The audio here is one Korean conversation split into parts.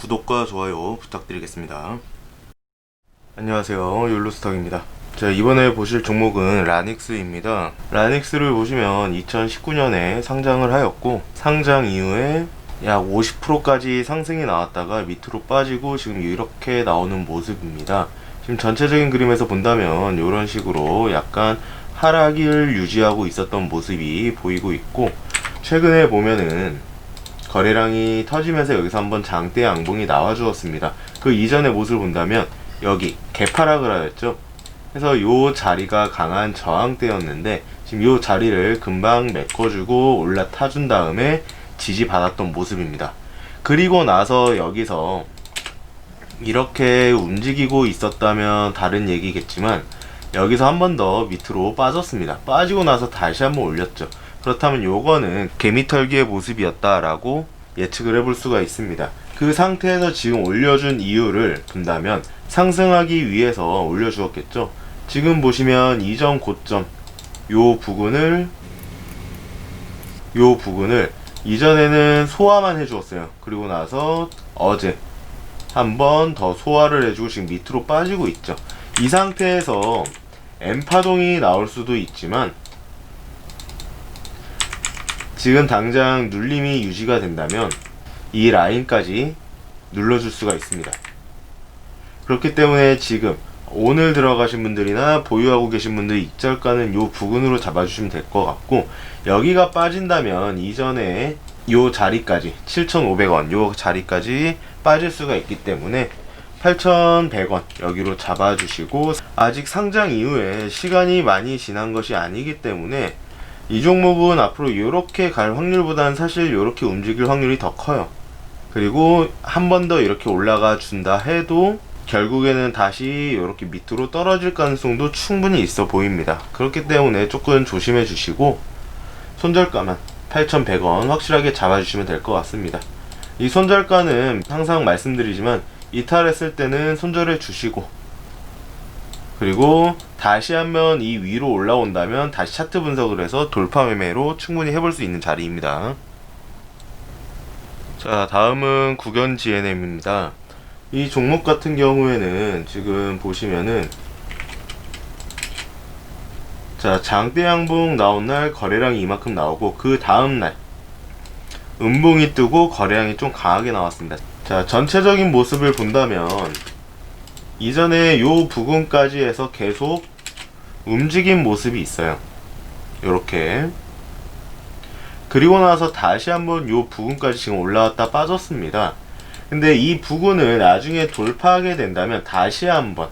구독과 좋아요 부탁드리겠습니다. 안녕하세요. 율로스탁입니다. 자, 이번에 보실 종목은 라닉스입니다. 라닉스를 보시면 2019년에 상장을 하였고, 상장 이후에 약 50%까지 상승이 나왔다가 밑으로 빠지고 지금 이렇게 나오는 모습입니다. 지금 전체적인 그림에서 본다면 이런 식으로 약간 하락을 유지하고 있었던 모습이 보이고 있고, 최근에 보면은 거래량이 터지면서 여기서 한번 장대 양봉이 나와 주었습니다. 그 이전의 모습을 본다면 여기 개파락을 하였죠. 그래서 요 자리가 강한 저항대였는데 지금 요 자리를 금방 메꿔주고 올라타 준 다음에 지지받았던 모습입니다. 그리고 나서 여기서 이렇게 움직이고 있었다면 다른 얘기겠지만 여기서 한 번 더 밑으로 빠졌습니다. 빠지고 나서 다시 한번 올렸죠. 그렇다면 요거는 개미털기의 모습이었다라고 예측을 해볼 수가 있습니다. 그 상태에서 지금 올려준 이유를 본다면 상승하기 위해서 올려주었겠죠. 지금 보시면 이전 고점 요 부분을 요 부분을 이전에는 소화만 해주었어요. 그리고 나서 어제 한 번 더 소화를 해주고 지금 밑으로 빠지고 있죠. 이 상태에서 M파동이 나올 수도 있지만 지금 당장 눌림이 유지가 된다면 이 라인까지 눌러줄 수가 있습니다. 그렇기 때문에 지금 오늘 들어가신 분들이나 보유하고 계신 분들이 익절가는 요 부근으로 잡아주시면 될 것 같고 여기가 빠진다면 이전에 요 자리까지 7,500원 요 자리까지 빠질 수가 있기 때문에 8,100원 여기로 잡아주시고 아직 상장 이후에 시간이 많이 지난 것이 아니기 때문에 이 종목은 앞으로 이렇게 갈 확률보다는 사실 이렇게 움직일 확률이 더 커요. 그리고 한 번 더 이렇게 올라가 준다 해도 결국에는 다시 이렇게 밑으로 떨어질 가능성도 충분히 있어 보입니다. 그렇기 때문에 조금 조심해 주시고 손절가만 8,100원 확실하게 잡아주시면 될 것 같습니다. 이 손절가는 항상 말씀드리지만 이탈했을 때는 손절해 주시고 그리고 다시 한번 이 위로 올라온다면 다시 차트 분석을 해서 돌파 매매로 충분히 해볼 수 있는 자리입니다. 자, 다음은 국연 GNM입니다. 이 종목 같은 경우에는 지금 보시면은 자, 장대 양봉 나온 날 거래량이 이만큼 나오고 그 다음 날 음봉이 뜨고 거래량이 좀 강하게 나왔습니다. 자, 전체적인 모습을 본다면 이전에 요 부분까지 해서 계속 움직인 모습이 있어요. 요렇게. 그리고 나서 다시 한번 요 부분까지 지금 올라왔다 빠졌습니다. 근데 이 부분을 나중에 돌파하게 된다면 다시 한번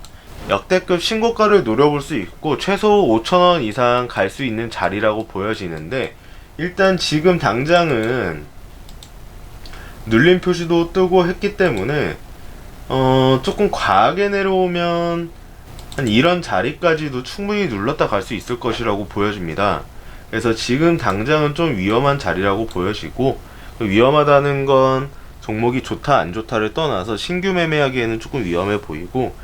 역대급 신고가를 노려볼 수 있고 최소 5천원 이상 갈 수 있는 자리라고 보여지는데 일단 지금 당장은 눌림 표시도 뜨고 했기 때문에 어 조금 과하게 내려오면 한 이런 자리까지도 충분히 눌렀다 갈 수 있을 것이라고 보여집니다. 그래서 지금 당장은 좀 위험한 자리라고 보여지고 그 위험하다는 건 종목이 좋다 안 좋다를 떠나서 신규 매매하기에는 조금 위험해 보이고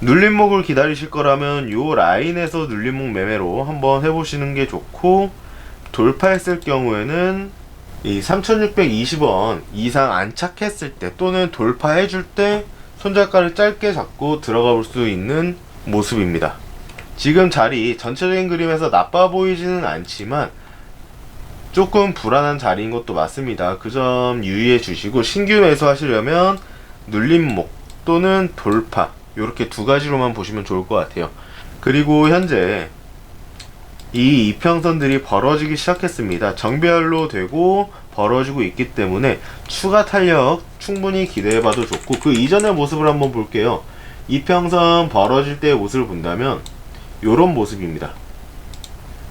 눌림목을 기다리실 거라면 요 라인에서 눌림목 매매로 한번 해보시는 게 좋고 돌파했을 경우에는 이 3620원 이상 안착했을 때 또는 돌파해 줄 때 손절가를 짧게 잡고 들어가 볼 수 있는 모습입니다. 지금 자리 전체적인 그림에서 나빠 보이지는 않지만 조금 불안한 자리인 것도 맞습니다. 그 점 유의해 주시고 신규 매수하시려면 눌림목 또는 돌파 이렇게 두 가지로만 보시면 좋을 것 같아요. 그리고 현재 이 이평선들이 벌어지기 시작했습니다. 정배열로 되고 벌어지고 있기 때문에 추가 탄력 충분히 기대해봐도 좋고 그 이전의 모습을 한번 볼게요. 이평선 벌어질 때의 모습을 본다면 이런 모습입니다.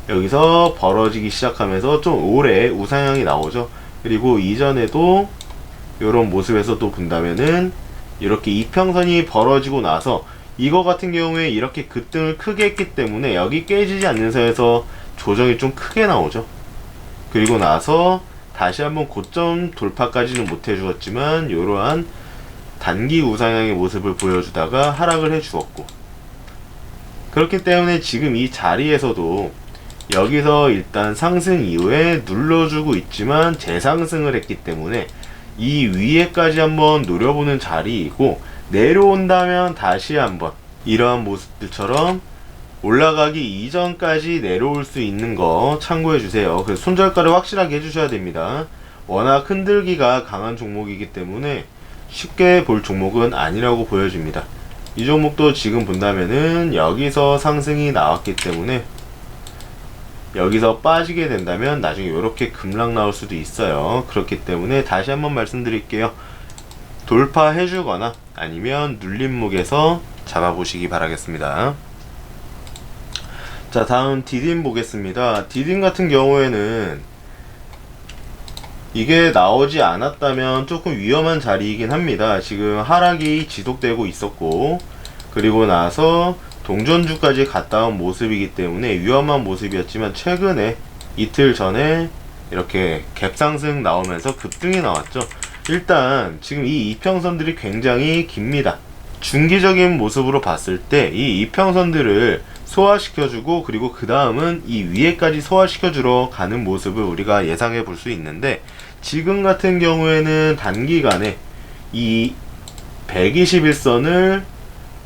여기서 벌어지기 시작하면서 좀 오래 우상향이 나오죠. 그리고 이전에도 이런 모습에서 또 본다면은 이렇게 이평선이 벌어지고 나서 이거 같은 경우에 이렇게 급등을 크게 했기 때문에 여기 깨지지 않는 선에서 조정이 좀 크게 나오죠. 그리고 나서 다시 한번 고점 돌파까지는 못 해주었지만 이러한 단기 우상향의 모습을 보여주다가 하락을 해주었고 그렇기 때문에 지금 이 자리에서도 여기서 일단 상승 이후에 눌러주고 있지만 재상승을 했기 때문에 이 위에까지 한번 노려보는 자리이고 내려온다면 다시 한번 이러한 모습들처럼 올라가기 이전까지 내려올 수 있는 거 참고해 주세요. 그래서 손절가를 확실하게 해주셔야 됩니다. 워낙 흔들기가 강한 종목이기 때문에 쉽게 볼 종목은 아니라고 보여집니다. 이 종목도 지금 본다면은 여기서 상승이 나왔기 때문에 여기서 빠지게 된다면 나중에 이렇게 급락 나올 수도 있어요. 그렇기 때문에 다시 한번 말씀드릴게요. 돌파해 주거나 아니면 눌림목에서 잡아보시기 바라겠습니다. 자, 다음 디딘 보겠습니다. 디딘 같은 경우에는 이게 나오지 않았다면 조금 위험한 자리이긴 합니다. 지금 하락이 지속되고 있었고, 그리고 나서 동전주까지 갔다 온 모습이기 때문에 위험한 모습이었지만 최근에 이틀 전에 이렇게 갭상승 나오면서 급등이 나왔죠. 일단 지금 이 이평선들이 굉장히 깁니다. 중기적인 모습으로 봤을 때 이 이평선들을 소화시켜주고 그리고 그 다음은 이 위에까지 소화시켜주러 가는 모습을 우리가 예상해 볼 수 있는데 지금 같은 경우에는 단기간에 이 121선을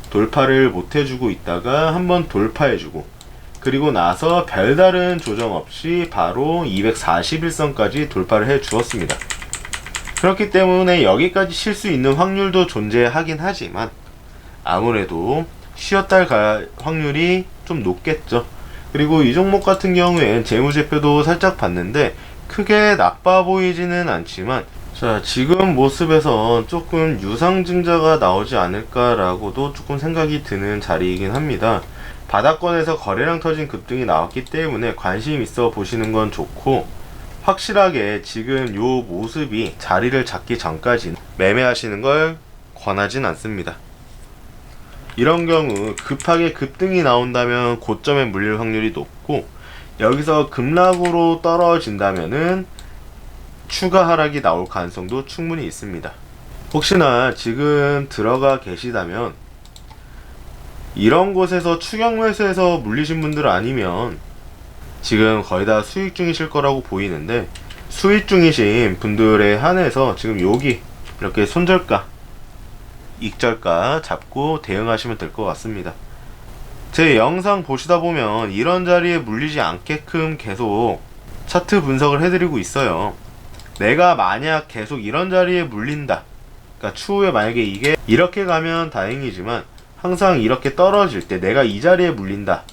돌파를 못 해주고 있다가 한번 돌파해주고 그리고 나서 별다른 조정 없이 바로 241선까지 돌파를 해 주었습니다. 그렇기 때문에 여기까지 칠수 있는 확률도 존재하긴 하지만 아무래도 쉬었다 갈 확률이 좀 높겠죠. 그리고 이 종목 같은 경우엔 재무제표도 살짝 봤는데 크게 나빠 보이지는 않지만 자 지금 모습에서 조금 유상증자가 나오지 않을까라고도 조금 생각이 드는 자리이긴 합니다. 바닥권에서 거래량 터진 급등이 나왔기 때문에 관심 있어 보시는 건 좋고 확실하게 지금 요 모습이 자리를 잡기 전까지 매매하시는 걸 권하진 않습니다. 이런 경우 급하게 급등이 나온다면 고점에 물릴 확률이 높고 여기서 급락으로 떨어진다면은 추가 하락이 나올 가능성도 충분히 있습니다. 혹시나 지금 들어가 계시다면 이런 곳에서 추격 매수해서 물리신 분들 아니면 지금 거의 다 수익 중이실 거라고 보이는데 수익 중이신 분들에 한해서 지금 여기 이렇게 손절가 익절가 잡고 대응하시면 될 것 같습니다. 제 영상 보시다 보면 이런 자리에 물리지 않게끔 계속 차트 분석을 해드리고 있어요. 내가 만약 계속 이런 자리에 물린다. 그러니까 추후에 만약에 이게 이렇게 가면 다행이지만 항상 이렇게 떨어질 때 내가 이 자리에 물린다.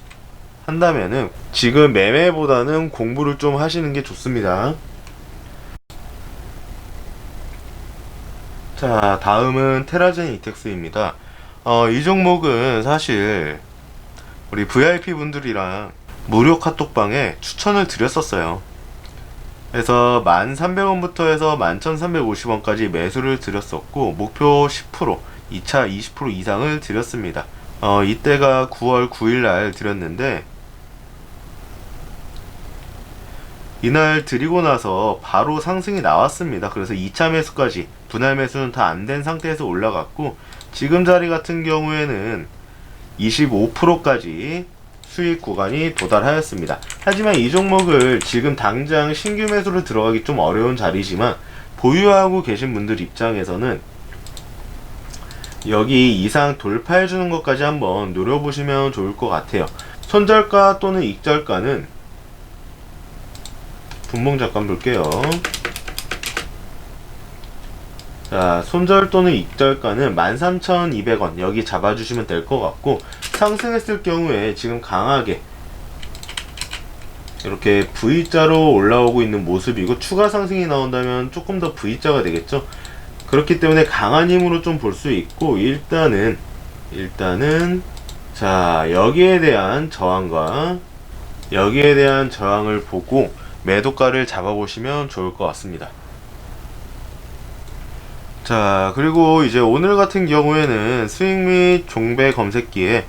한다면은 지금 매매보다는 공부를 좀 하시는 게 좋습니다. 자, 다음은 테라젠 이텍스입니다. 어, 이 종목은 사실 우리 VIP 분들이랑 무료 카톡방에 추천을 드렸었어요. 그래서 1,300원부터 해서 11,350원까지 매수를 드렸었고 목표 10% 2차 20% 이상을 드렸습니다. 어, 이때가 9월 9일 날 드렸는데 이날 드리고 나서 바로 상승이 나왔습니다. 그래서 2차 매수까지 분할 매수는 다 안 된 상태에서 올라갔고 지금 자리 같은 경우에는 25%까지 수익 구간이 도달하였습니다. 하지만 이 종목을 지금 당장 신규 매수로 들어가기 좀 어려운 자리지만 보유하고 계신 분들 입장에서는 여기 이상 돌파해 주는 것까지 한번 노려보시면 좋을 것 같아요. 손절가 또는 익절가는 분봉 잠깐 볼게요. 자, 손절 또는 익절가는 13,200원 여기 잡아주시면 될 것 같고 상승했을 경우에 지금 강하게 이렇게 V자로 올라오고 있는 모습이고 추가 상승이 나온다면 조금 더 V자가 되겠죠. 그렇기 때문에 강한 힘으로 좀 볼 수 있고 일단은 일단은 자 여기에 대한 저항과 여기에 대한 저항을 보고 매도가를 잡아보시면 좋을 것 같습니다. 자 그리고 이제 오늘 같은 경우에는 스윙 및 종배 검색기에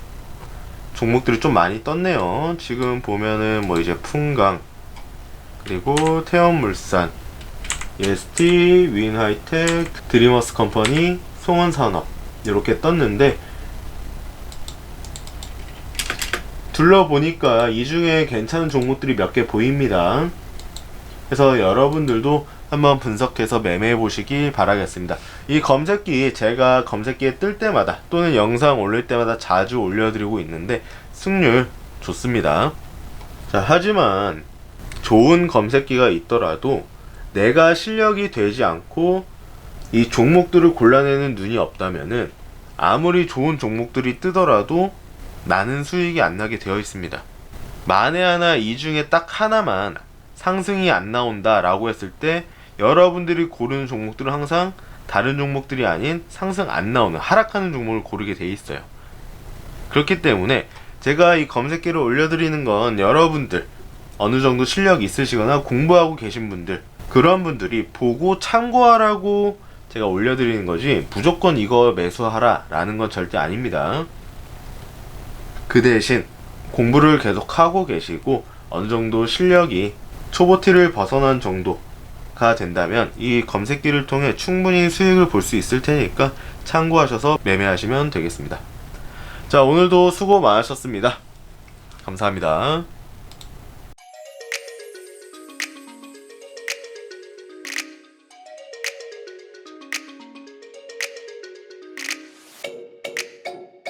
종목들이 좀 많이 떴네요. 지금 보면은 뭐 이제 풍강 그리고 태연물산 EST, 윈하이텍, 드리머스 컴퍼니, 송원산업 이렇게 떴는데 둘러보니까 이 중에 괜찮은 종목들이 몇 개 보입니다. 그래서 여러분들도 한번 분석해서 매매해 보시기 바라겠습니다. 이 검색기 제가 검색기에 뜰 때마다 또는 영상 올릴 때마다 자주 올려드리고 있는데 승률 좋습니다. 자, 하지만 좋은 검색기가 있더라도 내가 실력이 되지 않고 이 종목들을 골라내는 눈이 없다면은 아무리 좋은 종목들이 뜨더라도 나는 수익이 안 나게 되어 있습니다. 만에 하나 이 중에 딱 하나만 상승이 안 나온다 라고 했을 때 여러분들이 고르는 종목들은 항상 다른 종목들이 아닌 상승 안 나오는 하락하는 종목을 고르게 돼 있어요. 그렇기 때문에 제가 이 검색기를 올려드리는 건 여러분들 어느 정도 실력 있으시거나 공부하고 계신 분들 그런 분들이 보고 참고하라고 제가 올려드리는 거지 무조건 이거 매수하라 라는 건 절대 아닙니다. 그 대신 공부를 계속 하고 계시고 어느 정도 실력이 초보티를 벗어난 정도가 된다면 이 검색기를 통해 충분히 수익을 볼 수 있을 테니까 참고하셔서 매매하시면 되겠습니다. 자, 오늘도 수고 많으셨습니다. 감사합니다.